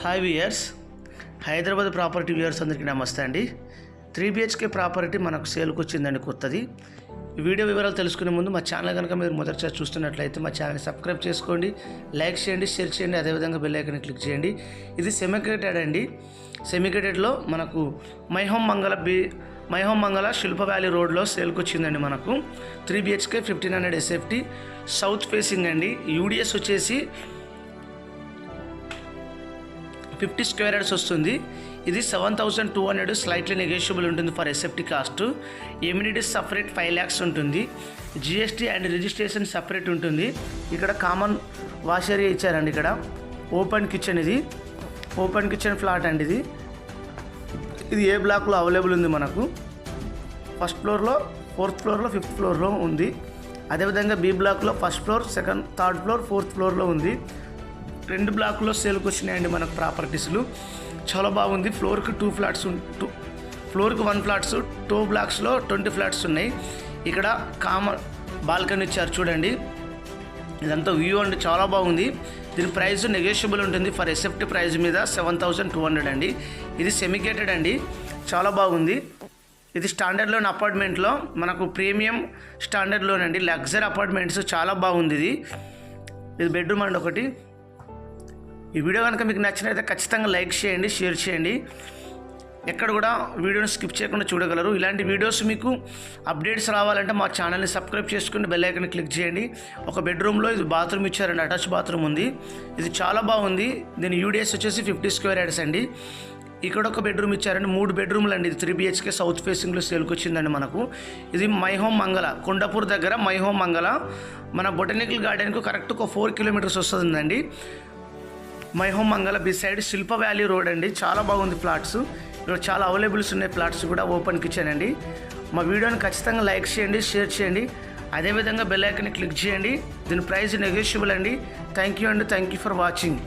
Hi viewers Hyderabad property viewers అందరికీ నమస్తే అండి. త్రీ బిహెచ్కే ప్రాపర్టీ మనకు సేల్కి వచ్చిందండి కొత్తది. వీడియో వివరాలు తెలుసుకునే ముందు మా ఛానల్ కనుక మీరు మొదటిసారి చూస్తున్నట్లయితే మా ఛానల్ని సబ్స్క్రైబ్ చేసుకోండి లైక్ చేయండి షేర్ చేయండి అదేవిధంగా బెల్ ఐకన్ క్లిక్ చేయండి. ఇది సెమికేటెడ్ అండి. సెమికేటెడ్లో మనకు మైహోమ్ మంగళ బి మైహోమ్ మంగళ శిల్ప వ్యాలీ రోడ్లో సేల్కి వచ్చిందండి మనకు. Three BHK fifteen hundred SFT south facing అండి. యూడిఎస్ వచ్చేసి ఫిఫ్టీ స్క్వేర్ యార్డ్స్ వస్తుంది. ఇది seven thousand two hundred slightly negotiable ఉంటుంది for SFT cost. Amenities separate five lakhs ఉంటుంది. జిఎస్టీ అండ్ రిజిస్ట్రేషన్ సపరేట్ ఉంటుంది. ఇక్కడ కామన్ వాష్ ఏరియా ఇచ్చారండి ఇక్కడ. ఓపెన్ కిచెన్ ఇది. ఓపెన్ కిచెన్ ఫ్లాట్ అండి ఇది. ఇది ఏ బ్లాక్లో అవైలబుల్ ఉంది మనకు? ఫస్ట్ ఫ్లోర్లో ఫోర్త్ ఫ్లోర్లో ఫిఫ్త్ ఫ్లోర్లో ఉంది. అదేవిధంగా బి బ్లాక్లో first floor second third floor fourth ఫ్లోర్లో ఉంది. రెండు బ్లాక్లో సేల్కి వచ్చినాయండి మనకు ప్రాపర్టీస్లు. చాలా బాగుంది. ఫ్లోర్కి టూ ఫ్లాట్స్ టూ ఫ్లోర్కి వన్ ఫ్లాట్స్ టూ బ్లాక్స్లో ట్వంటీ ఫ్లాట్స్ ఉన్నాయి. ఇక్కడ కామన్ బాల్కనీ ఇచ్చారు చూడండి. ఇదంతా వ్యూ అండి చాలా బాగుంది. దీని ప్రైస్ నెగోషియబుల్ ఉంటుంది. ఫర్ ఎసెప్ట్ ప్రైస్ మీద సెవెన్ థౌసండ్ టూ హండ్రెడ్ అండి. ఇది సెమికేటెడ్ అండి. చాలా బాగుంది. ఇది స్టాండర్డ్ లోన్ అపార్ట్మెంట్లో మనకు ప్రీమియం స్టాండర్డ్ లోన్ అండి. లగ్జరీ అపార్ట్మెంట్స్ చాలా బాగుంది ఇది. ఇది బెడ్రూమ్ అండి ఒకటి. ఈ వీడియో కనుక మీకు నచ్చినైతే ఖచ్చితంగా లైక్ చేయండి షేర్ చేయండి. ఎక్కడ కూడా వీడియోని స్కిప్ చేయకుండా చూడగలరు. ఇలాంటి వీడియోస్ మీకు అప్డేట్స్ రావాలంటే మా ఛానల్ని సబ్స్క్రైబ్ చేసుకుని బెల్ ఐకన్ క్లిక్ చేయండి. ఒక బెడ్రూమ్లో ఇది బాత్రూమ్ ఇచ్చారండి అటాచ్ బాత్రూమ్ ఉంది. ఇది చాలా బాగుంది. దీని యూడిఎస్ వచ్చేసి ఫిఫ్టీ స్క్వేర్ యార్డ్స్ అండి. ఇక్కడ ఒక బెడ్రూమ్ ఇచ్చారండి. మూడు బెడ్రూమ్లు అండి. ఇది త్రీ బిహెచ్కే సౌత్ ఫేసింగ్లో సేల్కి వచ్చిందండి మనకు. ఇది మై హోమ్ మంగళ కొండపూర్ దగ్గర మై హోమ్ మంగళ. మన బొటనికల్ గార్డెన్కు కరెక్ట్ ఒక ఫోర్ కిలోమీటర్స్ వస్తుందండి. My home Mangala B side Shilpa valley road అండి. చాలా బాగుంది ప్లాట్స్ ఇక్కడ చాలా అవైలబుల్స్ ఉన్నాయి ప్లాట్స్ కూడా ఓపెన్ కిచెన్ అండి. మా వీడియోని ఖచ్చితంగా లైక్ చేయండి షేర్ చేయండి. అదేవిధంగా బెల్ ఐకన్ క్లిక్ చేయండి. దీని ప్రైస్ నెగోషియబుల్ అండి. థ్యాంక్ యూ అండి. Thank you for watching